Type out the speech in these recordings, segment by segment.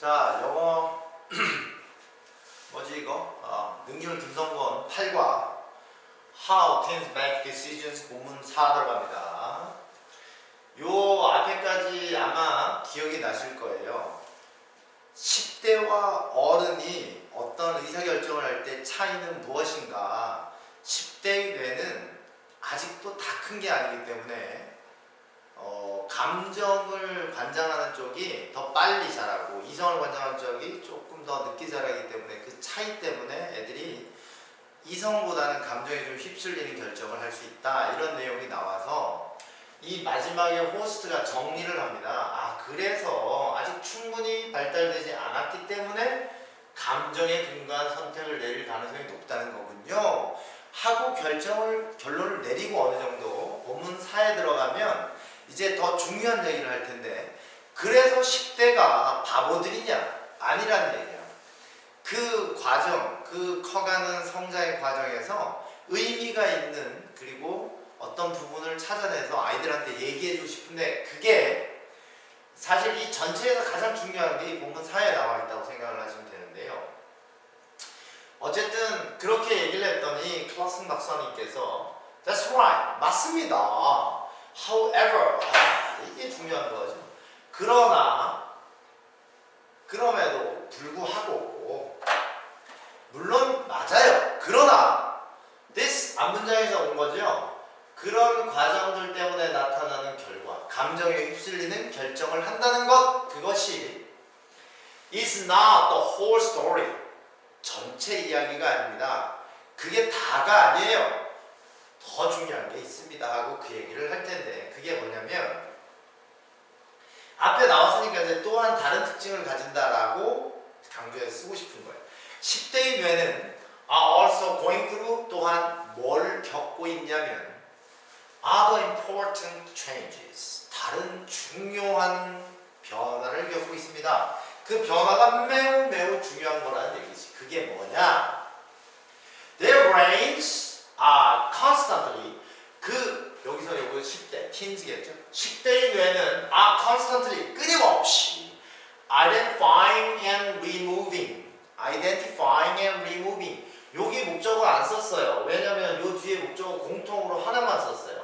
자, 영어 뭐지 이거? 아, 능률 김성건 8과 How teens make decisions 본문 4 들어갑니다. 요 앞에까지 아마 기억이 나실 거예요. 10대와 어른이 어떤 의사결정을 할 때 차이는 무엇인가? 10대의 뇌는 아직도 다 큰 게 아니기 때문에 어, 감정을 관장하는 쪽이 더 빨리 자라고 이성을 관장하는 쪽이 조금 더 늦게 자라기 때문에 그 차이 때문에 애들이 이성보다는 감정에 좀 휩쓸리는 결정을 할 수 있다 이런 내용이 나와서 이 마지막에 호스트가 정리를 합니다. 아 그래서 아직 충분히 발달되지 않았기 때문에 감정에 근거한 선택을 내릴 가능성이 높다는 거군요. 하고 결정을 결론을 내리고 어느 정도 본문 사에 들어가면 이제 더 중요한 얘기를 할 텐데 그래서 10대가 바보들이냐 아니란 얘기야. 그 과정, 그 커가는 성장의 과정에서 의미가 있는 그리고 어떤 부분을 찾아내서 아이들한테 얘기해주고 싶은데 그게 사실 이 전체에서 가장 중요한 게 이 본문 사에 나와 있다고 생각을 하시면 되는데요. 어쨌든 그렇게 얘기를 했더니 클라슨 박사님께서 That's right. 맞습니다. However, 아, 이게 중요한 거죠. 그러나 그럼에도 불구하고 물론 맞아요. 그러나 this 앞문장에서 온 거죠. 그런 과정들 때문에 나타나는 결과, 감정에 휩쓸리는 결정을 한다는 것 그것이 is not the whole story. 전체 이야기가 아닙니다. 그게 다가 아니에요. 더 중요한 게 있습니다 하고 그 얘기를 할 텐데 그게 뭐냐면 앞에 나왔으니까 이제 또한 다른 특징을 가진다라고 강조해서 쓰고 싶은 거예요. 10대의 뇌는 are also going through 또한 뭘 겪고 있냐면 other important changes 다른 중요한 변화를 겪고 있습니다. 그 변화가 매우 매우 중요한 거라는 얘기지. 그게 뭐냐? Their brains are constantly 그 여기서 요거 10대 teens겠죠? 10대의 뇌는 are constantly 끊임없이 identifying and removing identifying and removing 여기 목적을 안 썼어요. 왜냐면 요 뒤에 목적을 공통으로 하나만 썼어요.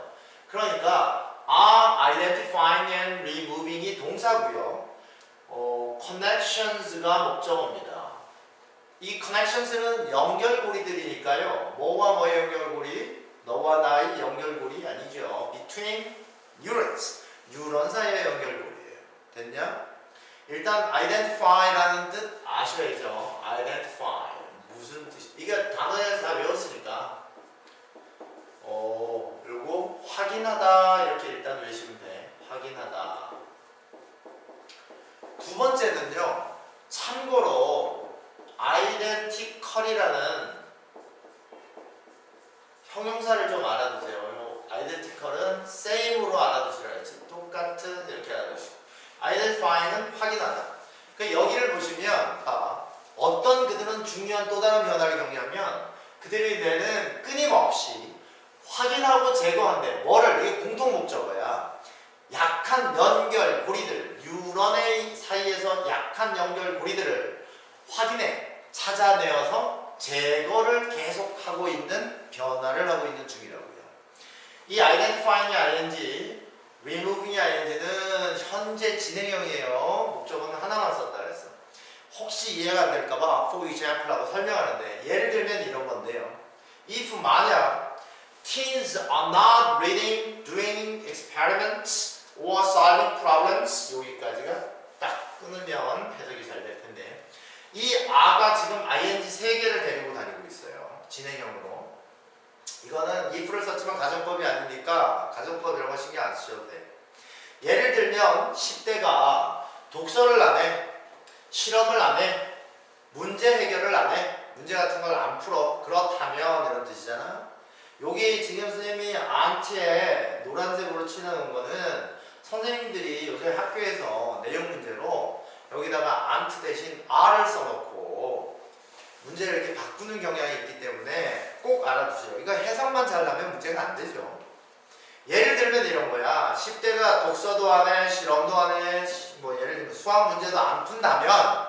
그러니까 are identifying and removing이 동사고요. 어, connections가 목적어입니다. 이 connections는 연결고리들이니까요. 뭐와 뭐의 연결고리? 너와 나의 연결고리 아니죠. between neurons. 뉴런 사이의 연결고리예요. 됐냐? 일단 identify라는 뜻 아셔야죠. identify. 무슨 뜻이? 이게 단어에서 다 외웠으니까. 어, 그리고 확인하다 이렇게 일단 외우시면 돼. 확인하다. 두 번째는요. 참고로 identical이라는 형용사를 좀 알아두세요. identical은 same으로 알아두시라 했지. 똑같은 이렇게 알아두시고. identify는 확인하다. 그 여기를 보시면 봐. 어떤 그들은 중요한 또 다른 변화를 경험하면 그들의 뇌는 끊임없이 확인하고 제거한대. 뭐를? 이게 공통 목적어야. 약한 연결 고리들, 뉴런의 사이에서 약한 연결 고리들을 확인해, 찾아내어서 제거를 계속하고 있는 변화를 하고 있는 중이라고요. 이 identifying이 ing, removing이 ing는 현재 진행형이에요. 목적어는 하나만 썼다 그랬어. 혹시 이해가 안 될까봐 for example라고 설명하는데 예를 들면 이런 건데요. if 만약 teens are not reading, doing experiments or solving problems 여기까지가 딱 끊으면 해석이 잘 될 텐데 이 아가 지금 ing 세 개를 데리고 다니고 있어요. 진행형으로. 이거는 if를 썼지만 가정법이 아니니까 가정법이라고 신경 안 쓰셔도 돼. 예를 들면 10대가 독서를 안 해, 실험을 안 해, 문제 해결을 안 해, 문제 같은 걸 안 풀어. 그렇다면 이런 뜻이잖아. 여기 지금 선생님이 안티에 노란색으로 칠해놓은 거는 선생님들이 요새 학교에서 내용 문제로 여기다가 안트 대신 R을 써놓고 문제를 이렇게 바꾸는 경향이 있기 때문에 꼭 알아두세요. 이거 해석만 잘하면 문제가 안 되죠. 예를 들면 이런 거야. 10대가 독서도 안 해, 실험도 안 해, 시- 뭐 예를 들면 수학 문제도 안 푼다면,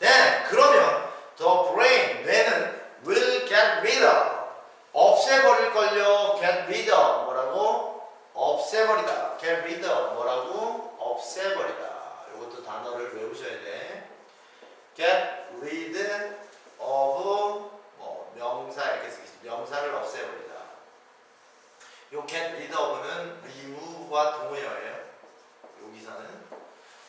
then 그러면 the brain 뇌는 will get rid of 없애버릴 걸요. get rid of 뭐라고? 없애버리다. get rid of 뭐라고? 없애버리다. 이것도 단어를 외우셔야 돼. get rid of 뭐 명사 이렇게 쓰겠습니다. 명사를 없애버리다. 요 get rid of는 remove와 동의어예요. 여기서는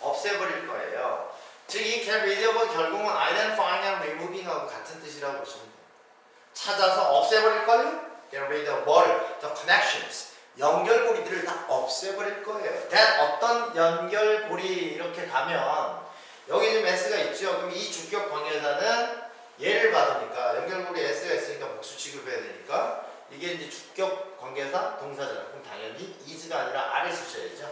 없애버릴 거예요. 즉 이 get rid of은 결국은 identifying이랑 removing하고 같은 뜻이라고 보시면 돼요. 찾아서 없애버릴 걸요? get rid of 뭐를? the connections. 연결고리들을 다 없애버릴 거예요. that 어떤 연결고리 이렇게 가면 여기 지금 s가 있죠. 그럼 이 주격 관계사는 예를 받으니까 연결고리 s가 있으니까 복수 취급해야 되니까 이게 이제 주격 관계사 동사잖아. 그럼 당연히 is가 아니라 a를 쓰셔야죠.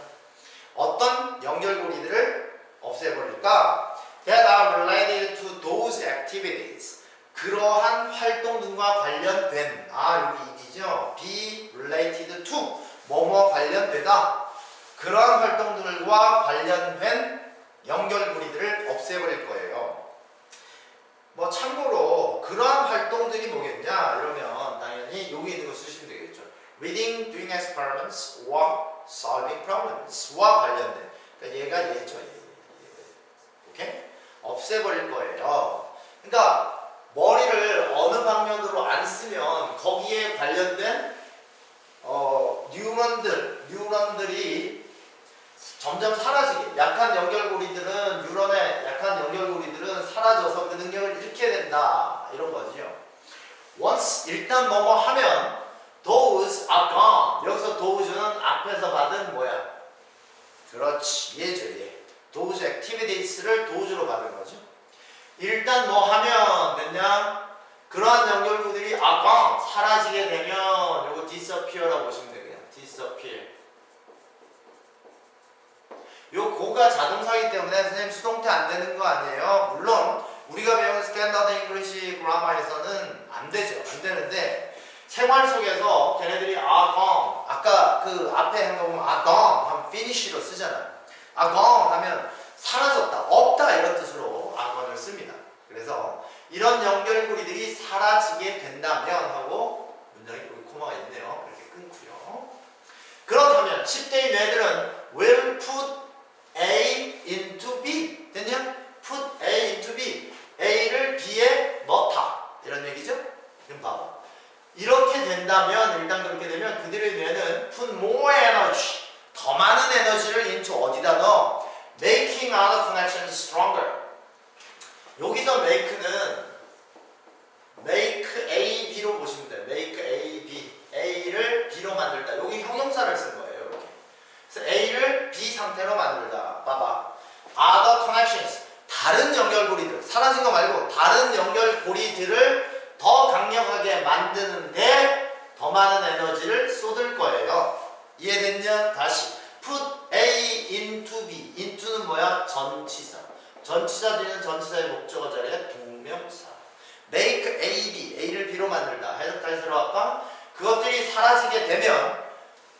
어떤 연결고리들을 없애버릴까? That are related to those activities. 그러한 활동 등과 관련된 아 여기 이디죠. be related to 뭐뭐 관련되다. 그러한 활동들과 관련된 연결고리들을 없애버릴 거예요. 뭐 참고로 그러한 활동들이 뭐겠냐 이러면 당연히 여기 있는 거 쓰시면 되겠죠. Reading, doing experiments, or solving problems와 관련된 그러니까 얘가 얘죠. 얘, 얘. 오케이? 없애버릴 거예요. 그러니까 머리를 어느 방면으로 안 쓰면 거기에 관련된 어, 뉴런들, 뉴런들이 점점 사라지게 약한 연결고리들은 뉴런의 약한 연결고리들은 사라져서 그 능력을 잃게 된다 이런 거죠. once 일단 뭐뭐 하면 those are gone 여기서 those는 앞에서 받은 뭐야? 그렇지 얘죠 얘. those activities를 those로 받은 거죠. 일단 뭐 하면 됐냐? 그러한 are gone 사라지게 되면 요거 disappear라고 보시면 되겠네요. disappear 요 고가 자동사이기 때문에 선생님 수동태 안 되는 거 아니에요? 물론 우리가 배운 스탠다드 잉글리시 그라마에서는 안 되죠. 안 되는데 생활 속에서 걔네들이 are gone 아까 그 앞에 한 거 보면 are gone 하면 finish로 쓰잖아요. are gone 하면 사라졌다, 없다 이런 뜻으로 gone을 씁니다. 그래서 이런 연결고리들이 사라지게 된다면 하고 문장이 여기 코마가 있네요. 이렇게 끊고요. 그렇다면 10대의 뇌들은 will put A into B 됐냐? put A into B A를 B에 넣다 이런 얘기죠? 그럼 봐봐 이렇게 된다면 일단 그렇게 되면 그들의 뇌는 put more energy 더 많은 에너지를 into 어디다 넣어? making other connections stronger 여기서 make는 make A, B로 보시면 돼요 make A, B A를 B로 만들다 여기 형용사를 쓴 거예요 이렇게 그래서 A를 B 상태로 만들다. 봐봐. Other connections. 다른 연결고리들. 사라진 거 말고 다른 연결고리들을 더 강력하게 만드는데 더 많은 에너지를 쏟을 거예요. 이해됐냐? 다시. Put A into B. into는 뭐야? 전치사. 전치사 뒤는 전치사의 목적어 자리에 동명사. Make A, B. A를 B로 만들다. 해석까지 들어갈까? 그것들이 사라지게 되면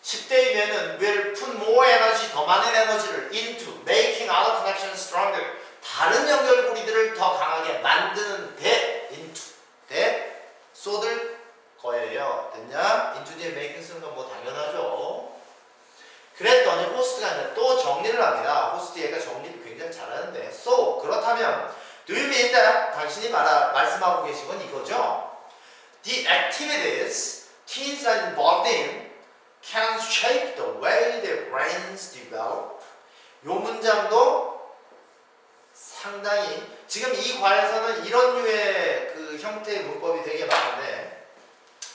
10대의 뇌는 will put more energy, 더 많은 에너지를 into making other connections stronger. 다른 연결고리들을 더 강하게 만드는 데 into 데 쏟을 거예요. 됐냐? into 뒤에 making 쓰는 건 뭐 당연하죠. 그랬더니 호스트가 또 정리를 합니다. 호스트 얘가 정리를 굉장히 잘하는데 so 그렇다면 do you mean that? 당신이 말하, 말씀하고 계신 건 이거죠. The activities teens are involved in can shape the way their brains develop. 요 문장도 상당히 지금 이 과에서는 이런 류의 그 형태의 문법이 되게 많은데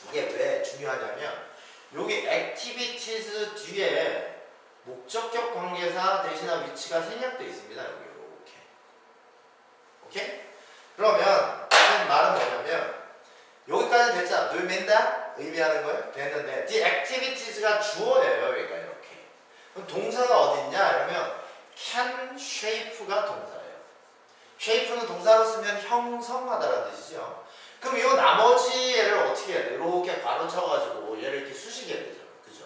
이게 왜 중요하냐면 여기 activities뒤에 목적격 관계사 대신한 위치가 생략되어 있습니다. 여기 이렇게. 오케이? 그러면 그 말은 뭐냐면 여기까지 됐잖아. that? 의미하는 거예요? 됐는데 the activities가 주어예요. 여기가 이렇게. 그럼 동사가 어디 있냐? 이러면 can shape가 동사예요. shape는 동사로 쓰면 형성하다라는 뜻이죠. 그럼 이 나머지 얘를 어떻게 해야 돼? 이렇게 가로쳐가지고 얘를 이렇게 수식해야 되죠. 그죠?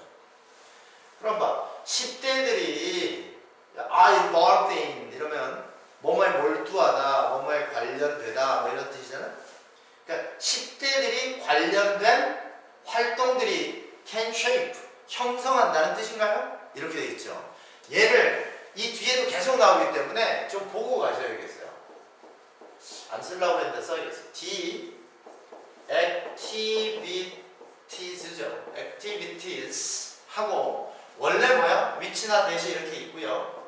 그럼 봐. 10대들이 are involved in 이러면 뭐뭐에 몰두하다, 뭐뭐에 관련되다 뭐 이런 뜻이잖아. 그러니까 10대들이 관련된 활동들이 can shape 형성한다는 뜻인가요? 이렇게 돼 있죠. 얘를 이 뒤에도 계속 나오기 때문에 좀 보고 가셔야겠어요. 안 쓰려고 했는데 써야겠어요. D activities죠. activities 하고 원래 뭐야? which나 대시 이렇게 있고요.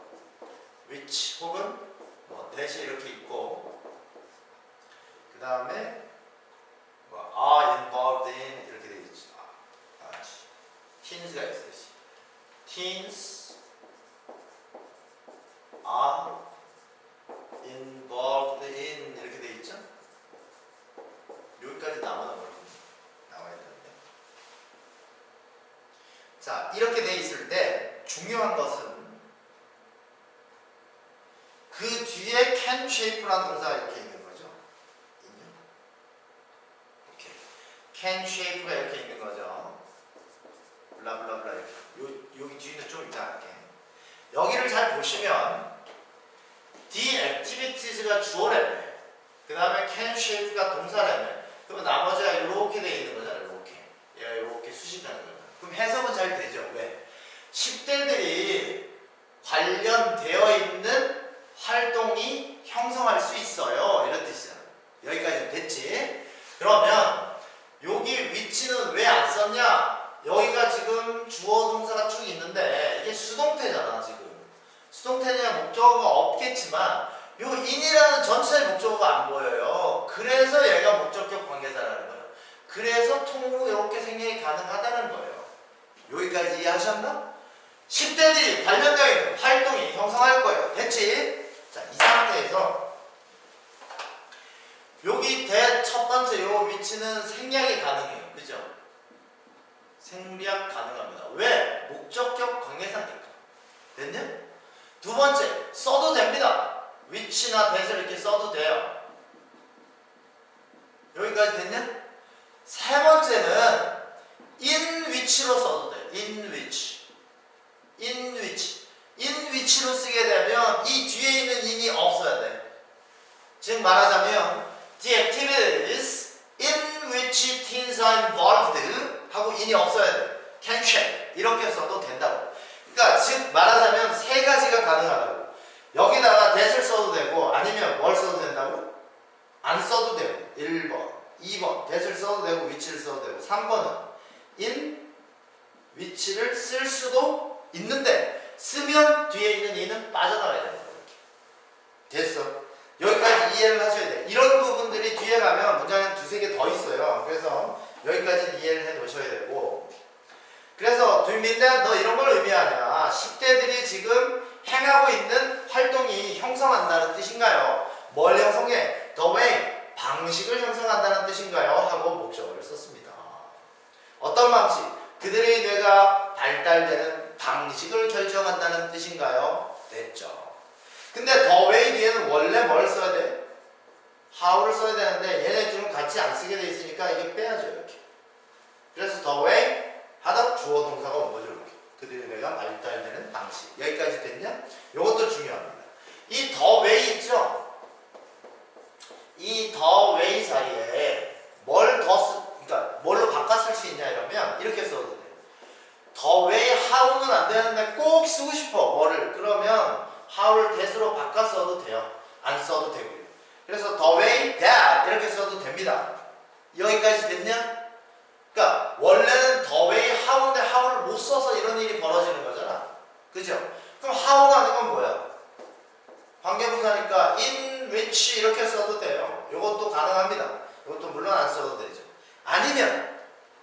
which 혹은 뭐 대시 이렇게 있고 그 다음에 뭐 are involved in 이렇게 돼 있죠. 아, 아, 씨. teens가 있어요. 씨. teens are involved in 이렇게 돼 있죠? 여기까지 나오는 걸 나와야 되는데. 자, 이렇게 돼때 중요한 것은 그 뒤에 can shape라는 동사가 이렇게 있는 거죠. 있냐? 이렇게 can shape가 이렇게 있는 거죠. 블라블라블라 이렇게. 요, 여기 뒤는 좀 이따 할게. 여기를 잘 보시면 the activities가 주어라며 그 다음에 can shape가 동사라며 그러면 나머지가 이렇게 돼 있는 거잖아 이렇게 얘가 이렇게 수식하는 거잖아 그럼 해석은 잘 되죠 왜? 10대들이 관련되어 있는 활동이 형성할 수 있어요 이런 뜻이잖아 여기까지 됐지? 그러면 여기 위치는 왜 안 썼냐? 여기가 지금 주어 동사가 쭉 있는데 이게 수동태잖아 지금 수동태냐 목적어가 없겠지만 요 in이라는 전체 목적어가 안 보여요. 그래서 얘가 목적격 관계사라는 거예요. 그래서 통으로 이렇게 생략이 가능하다는 거예요. 여기까지 이해하셨나? 10대들이 관련되어 있는 활동이 형성할 거예요. 됐지? 자, 이 상태에서 여기 대 첫 번째 요 위치는 생략이 가능해요. 그죠? 생략 가능합니다. 왜? 목적격 관계사니까. 됐냐? 두 번째, 써도 됩니다. 위치나 대를 이렇게 써도 돼요. 여기까지 됐냐? 세 번째는 in which로 써도 돼. in which. in which. in which로 쓰게 되면 이 뒤에 있는 in이 없어야 돼. 즉 말하자면 the activities in which teens are involved 하고 in이 없어야 돼. can check. 이렇게 써도 된다고. 그러니까 즉 말하자면 세 가지가 가능하다고. 여기다가 that을 써도 되고 아니면 뭘 써도 된다고? 안 써도 되고 1번, 2번 that을 써도 되고 위치를 써도 되고 3번은 in 위치를 쓸 수도 있는데 쓰면 뒤에 있는 이는 빠져나가야 된다. 됐어. 여기까지 이해를 하셔야 돼. 이런 부분들이 뒤에 가면 문장에 두세 개 더 있어요. 그래서 여기까지 이해를 해 놓으셔야 되고 그래서 들민데 너 이런 걸 의미하냐 10대들이 지금 행하고 있는 활동이 형성한다는 뜻인가요? 뭘 형성해? The way 방식을 형성한다는 뜻인가요? 하고 목적어를 썼습니다. 어떤 방식? 그들의 뇌가 발달되는 방식을 결정한다는 뜻인가요? 됐죠. 근데 the way 뒤에는 원래 뭘 써야 돼? how를 써야 되는데 얘네 지금 같이 안 쓰게 돼 있으니까 이게 빼야죠 이렇게. 그래서 the way 하다 주어 동사가 온 거죠 이렇게. 그들의 뇌가 발달되는 방식. 여기까지 됐냐? 이것도 중요합니다. 이 the way 있죠? 이 the way 사이에 뭘 더 쓰, 그러니까 뭘로 바꿔 쓸 수 있냐 이러면 이렇게 써도 the way how는 안 되는데 꼭 쓰고 싶어. 뭐를? 그러면 how를 that으로 바꿔 써도 돼요. 안 써도 되고요. 그래서 the way that 이렇게 써도 됩니다. 여기까지 됐냐? 그러니까 원래는 the way how인데 how를 못 써서 이런 일이 벌어지는 거잖아. 그죠? 그럼 how가 아니면 뭐야? 관계부사니까 in which 이렇게 써도 돼요. 이것도 가능합니다. 이것도 물론 안 써도 되죠. 아니면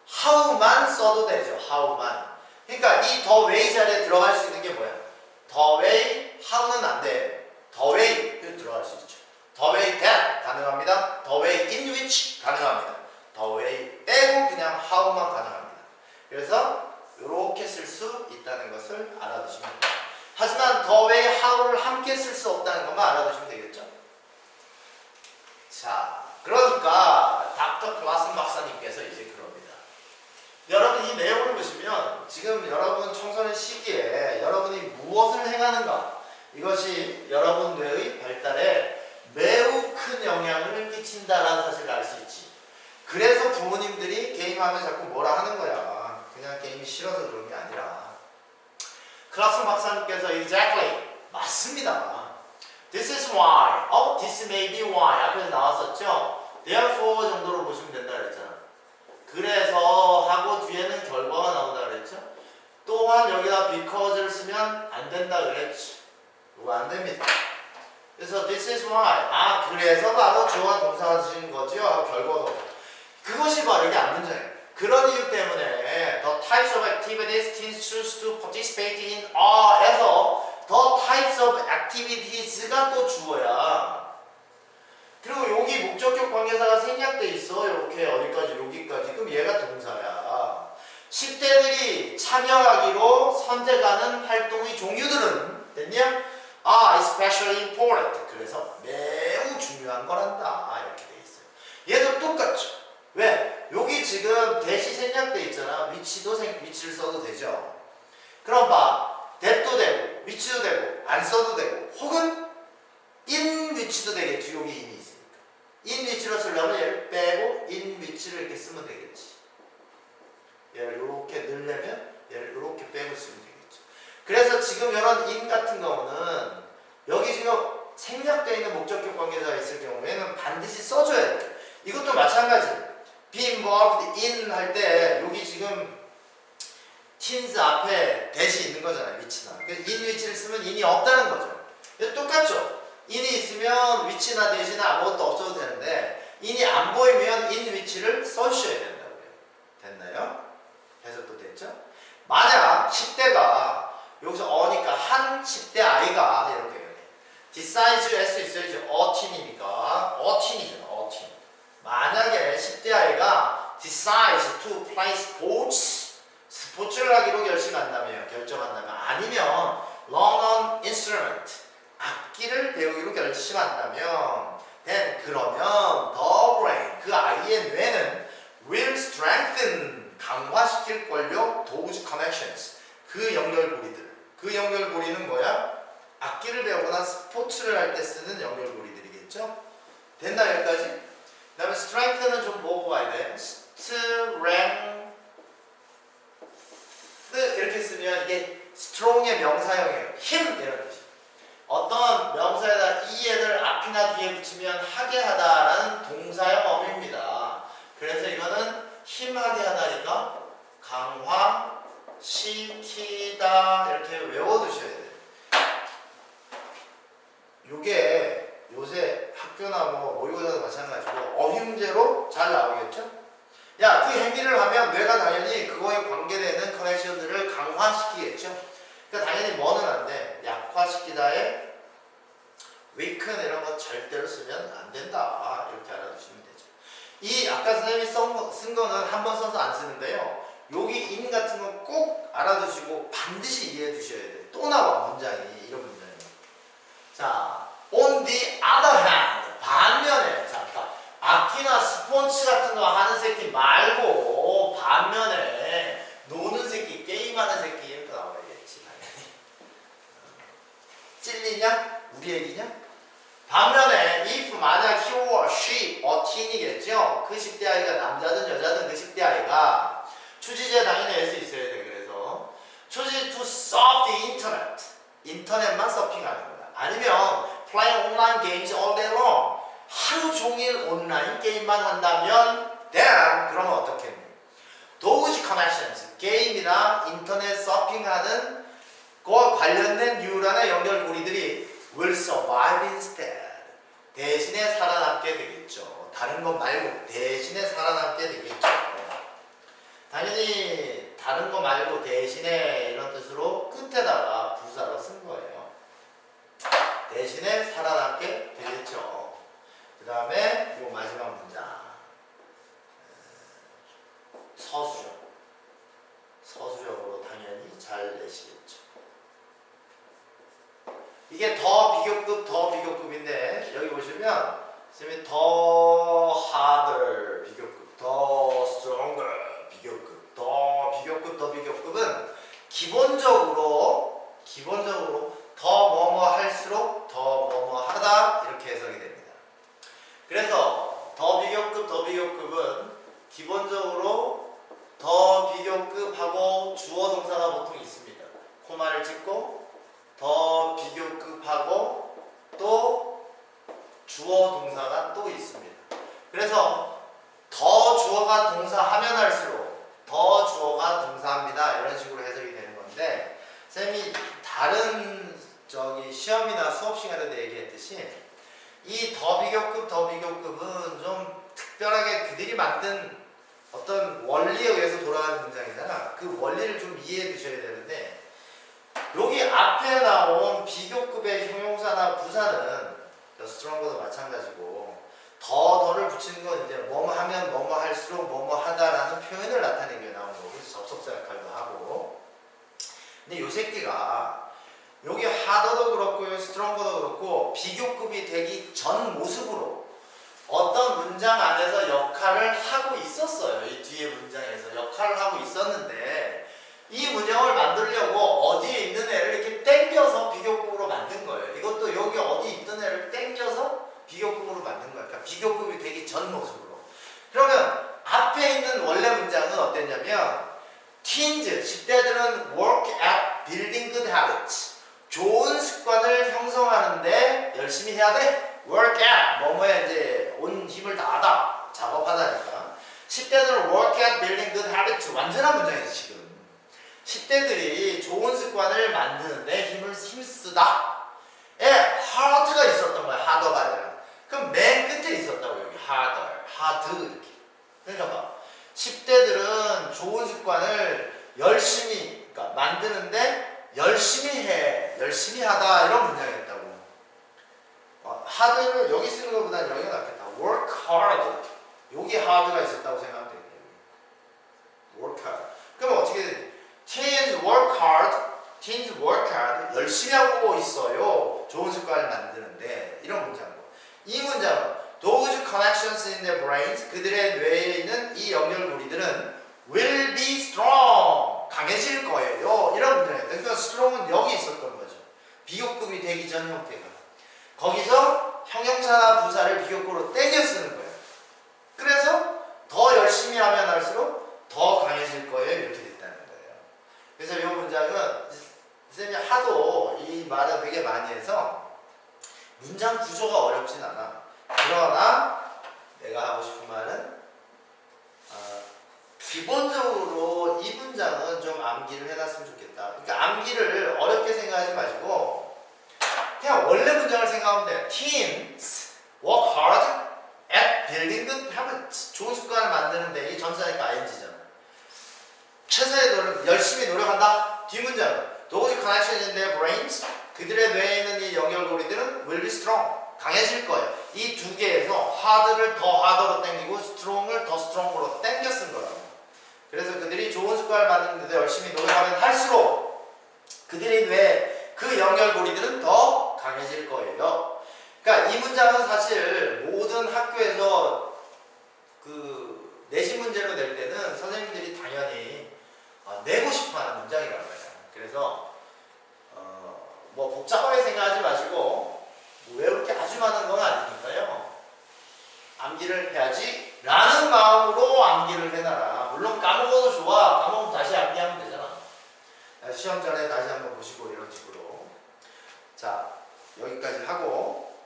how만 써도 되죠. how만. 그러니까 이 the way 자리에 들어갈 수 있는 게 뭐야? The way how는 안 돼. the way 들어갈 수 있죠. the way that 가능합니다. the way in which 가능합니다. the way 빼고 그냥 how만 가능합니다. 그래서 이렇게 쓸 수 있다는 것을 알아두시면 됩니다. 하지만 the way how를 함께 쓸 수 없다는 것만 알아두시면 되겠죠. 자, 그러니까 닥터 클라슨 박사님께서 이제. 여러분 이 내용을 보시면 지금 여러분 청소년 시기에 여러분이 무엇을 행하는가 이것이 여러분 뇌의 발달에 매우 큰 영향을 끼친다라는 사실을 알 수 있지. 그래서 부모님들이 게임하면 자꾸 뭐라 하는 거야. 그냥 게임이 싫어서 그런 게 아니라. 클라스 박사님께서 exactly 맞습니다. This is why. Oh, this may be why. 앞에서 나왔었죠. Therefore 정도로 보시면 된다 그랬잖아. 그래서 하고 뒤에는 결과가 나온다 그랬죠. 또한 여기다 because를 쓰면 안 된다 그랬지. 이거 안 됩니다. 그래서 this is why. 아 그래서 바로 주어와 동사가 거죠. 하고 결과도. 그것이 바로 이게 안 문제예요. 그런 이유 때문에 the types of activities teens choose to participate in are에서 the types of activities가 또 주어야. 그리고 여기 목적격 관계사가 생략돼 있어. 이렇게 어디까지 여기까지. 그럼 얘가 동사야. 10대들이 참여하기로 선택하는 활동의 종류들은 됐냐? 아, especially important. 그래서 매우 중요한 거란다. 이렇게 돼 있어요. 얘도 똑같죠. 왜? 여기 지금 대시 생략돼 있잖아. 위치도 생, 위치를 써도 되죠. 그럼 봐. that도 되고, 위치도 되고, 안 써도 되고, 혹은 in 위치도 되겠지. 여기 in이 in 위치로 쓰려면 얘를 빼고 in 위치를 이렇게 쓰면 되겠지. 얘를 이렇게 넣으려면 얘를 이렇게 빼고 쓰면 되겠죠. 그래서 지금 이런 in 같은 경우는 여기 지금 생략되어 있는 목적격 관계자가 있을 경우에는 반드시 써줘야 돼. 이것도 마찬가지. be involved in 할 때 여기 지금 teens 앞에 대시 있는 거잖아요. 위치나. 그래서 in 위치를 쓰면 in이 없다는 거죠. 똑같죠. In이 있으면 위치나 대시나 아무것도 없어도 되는데 in이 안 보이면 in 위치를 써주셔야 된다고요. 됐나요? 해석도 됐죠? 만약 10대가 여기서 어니까 한 10대 아이가 이렇게 decides 할수 있어야죠. 어틴이니까 어틴이잖아. 어틴. 만약에 10대 아이가 decides to play sports 스포츠를 하기로 결심한다면 결정한다면 아니면 learn an instrument 악기를 배우기로 결심한다면 then 그러면 the brain 그 아이의 뇌는 will strengthen 강화시킬 걸요 those connections 그 연결고리들 그 연결고리는 뭐야? 악기를 배우거나 스포츠를 할 때 쓰는 연결고리들이겠죠? 됐나 여기까지? 그 다음에 strength는 좀 보고 가야 돼 strength 이렇게 쓰면 이게 strong의 명사형이에요 힘 이런 뜻이 어떤 명사에다 이에를 앞이나 뒤에 붙이면 하게 하다라는 동사형 어미입니다 그래서 이거는 힘하게 하다니까 강화 시키다 이렇게 외워두셔야 돼요. 요게 요새 학교나 뭐 모의고사도 마찬가지고 어휘문제로 잘 나오겠죠? 야, 그 행위를 하면 뇌가 당연히 그거에 관계되는 커넥션들을 강화시키겠죠? 그러니까 당연히 뭐는 안 돼. 약화시키다에 weaken 이런 거 절대로 쓰면 안 된다. 이렇게 알아두시면 되죠. 이 아까 선생님이 쓴, 거, 쓴 거는 한 번 써서 안 쓰는데요. 여기 in 같은 건 꼭 알아두시고 반드시 이해해 두셔야 돼요. 또 나와 문장이 이런 문장이. 자, on the other hand 반면에 자, 아까 악기나 스포츠 같은 거 하는 새끼 말고 반면에 노는 새끼, 게임하는 새끼 이렇게 나와야겠지 당연히. 찔리냐? 우리 얘기냐? 반면에 if 만약 he or she, a teen이겠죠? 그 10대 아이가 남자든 여자든 그 10대 아이가 추지제 당연히 알 수 있어야 돼. 그래서 추지 to surf the internet. 인터넷만 서핑하는 거야. 아니면 play online games all day long. 하루 종일 온라인 게임만 한다면 then 그러면 어떻겠니? those connections. 게임이나 인터넷 서핑하는 그와 관련된 뉴런의 연결고리들이 will survive instead. 대신에 살아남게 되겠죠. 다른 것 말고 대신에 살아남게 되겠죠. 당연히 다른 거 말고 대신에 이런 뜻으로 끝에다가 부사로 쓴 거예요. 대신에 살아남게 되겠죠. 그 다음에 이 마지막 문장. 서술형. 서술형으로 당연히 잘 내시겠죠. 이게 더 비교급, 더 비교급인데 여기 보시면 선생님이 더 harder 비교급, 더 stronger 비교급, 더 비교급, 더 비교급은 기본적으로 기본적으로 더 뭐뭐 할수록 더 뭐뭐 하다 이렇게 해석이 됩니다. 그래서 더 비교급, 더 비교급은 기본적으로 더 비교급하고 주어 동사가 보통 있습니다. 코마를 찍고 더 비교급하고 또 주어 동사가 또 있습니다. 그래서 더 주어가 동사하면 할수록 더 주어가 동사합니다. 이런 식으로 해석이 되는 건데 쌤이 다른 저기 시험이나 수업 시간에도 얘기했듯이 이 더 비교급 더 비교급은 좀 특별하게 그들이 만든 어떤 원리에 의해서 돌아가는 문장이잖아. 그 원리를 좀 이해해 두셔야 되는데 여기 앞에 나온 비교급의 형용사나 부사는 스트롱거도 마찬가지고 더 더를 붙이는 건 이제 뭐뭐 하면 뭐뭐 할수록 뭐뭐 하다라는 표현을 나타내기 위해 나오는 거고 그래서 접속사 역할도 하고 근데 요 새끼가 여기 하더도 그렇고 스트롱거도 그렇고 비교급이 되기 전 모습으로 어떤 문장 안에서 역할을 하고 있었어요. 이 뒤에 문장에서 역할을 하고 있었는데 어디에 있는 애를 이렇게 땡겨서 비교급으로 만든 거예요. 이것도 여기 어디 있던 애를 땡겨서 비교급으로 만든 거예요. 그러니까 비교급이 되기 전 모습으로. 그러면 앞에 있는 원래 문장은 어땠냐면 teens, 10대들은 work at building good habits. 좋은 습관을 형성하는데 열심히 해야 돼. work at 뭐뭐에 이제 온 힘을 다하다. 작업하다니까. 10대들은 work at building good habits. 완전한 문장이지 지금. 10대들이 좋은 습관을 만드는데 힘을 힘쓰다. 에 hard가 있었던 거야. harder가 아니라. 그럼 맨 끝에 있었다고 여기 harder, hard 이렇게. 그러니까 봐. 10대들은 좋은 습관을 열심히 그러니까 만드는데 열심히 해. 열심히 하다 이런 문장이었다고. 어, hard를 여기 쓰는 것보다는 여기가 낫겠다. work hard. 여기 hard가 있었다고 생각하면 되겠네요. work hard. 그럼 어떻게 돼? Teens work hard. Teens work hard. 열심히 하고 있어요. 좋은 습관을 만드는데 이런 문장으로. 이 문장은 those connections in their brains 그들의 뇌에 있는 이 연결고리들은 will be strong 강해질 거예요. 이런 문장이에요. 그러니까 strong은 여기 있었던 거죠. 비교급이 되기 전 형태가. 거기서 형용사나 부사를 비교급으로 땡겨 쓰는 거예요. 그래서 더 열심히 하면 할수록 더 강해질 거예요. 이렇게 거예요. 문장은 쌤이 하도 이 말을 되게 많이 해서 문장 구조가 어렵진 않아. 그러나 내가 하고 싶은 말은 어, 기본적으로 이 문장은 좀 암기를 해놨으면 좋겠다. 그러니까 암기를 어렵게 생각하지 마시고 그냥 원래 문장을 생각하면 돼. Teens work hard at building good habits. 좋은 습관을 만드는데 이 전사니까 ing잖아. 최선의 노력, 열심히 노력한다. 뒷문장은 those connections in their brains 그들의 뇌에 있는 이 연결고리들은 will be strong 강해질 거예요. 이 두 개에서 hard를 더 hard로 땡기고 strong을 더 strong으로 땡겨 쓴 거라고. 그래서 그들이 좋은 습관을 만드는데 열심히 노력하면 할수록 그들의 뇌에 그 연결고리들은 더 강해질 거예요. 그러니까 이 문장은 사실 모든 학교에서 그 내신 문제로 낼 때는 선생님들이 당연히 어, 내고 싶어하는 문장이라고. 그래서 어, 뭐 복잡하게 생각하지 마시고 뭐 외울 게 아주 많은 건 아니니까요. 암기를 해야지 라는 마음으로 암기를 해놔라. 물론 까먹어도 좋아. 까먹으면 다시 암기하면 되잖아. 시험 전에 다시 한번 보시고 이런 식으로. 자 여기까지 하고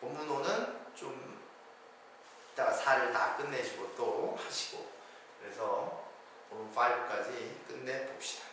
본문호는 좀 이따가 4를 다 끝내시고 또 하시고 그래서 본문 5까지 끝내 봅시다.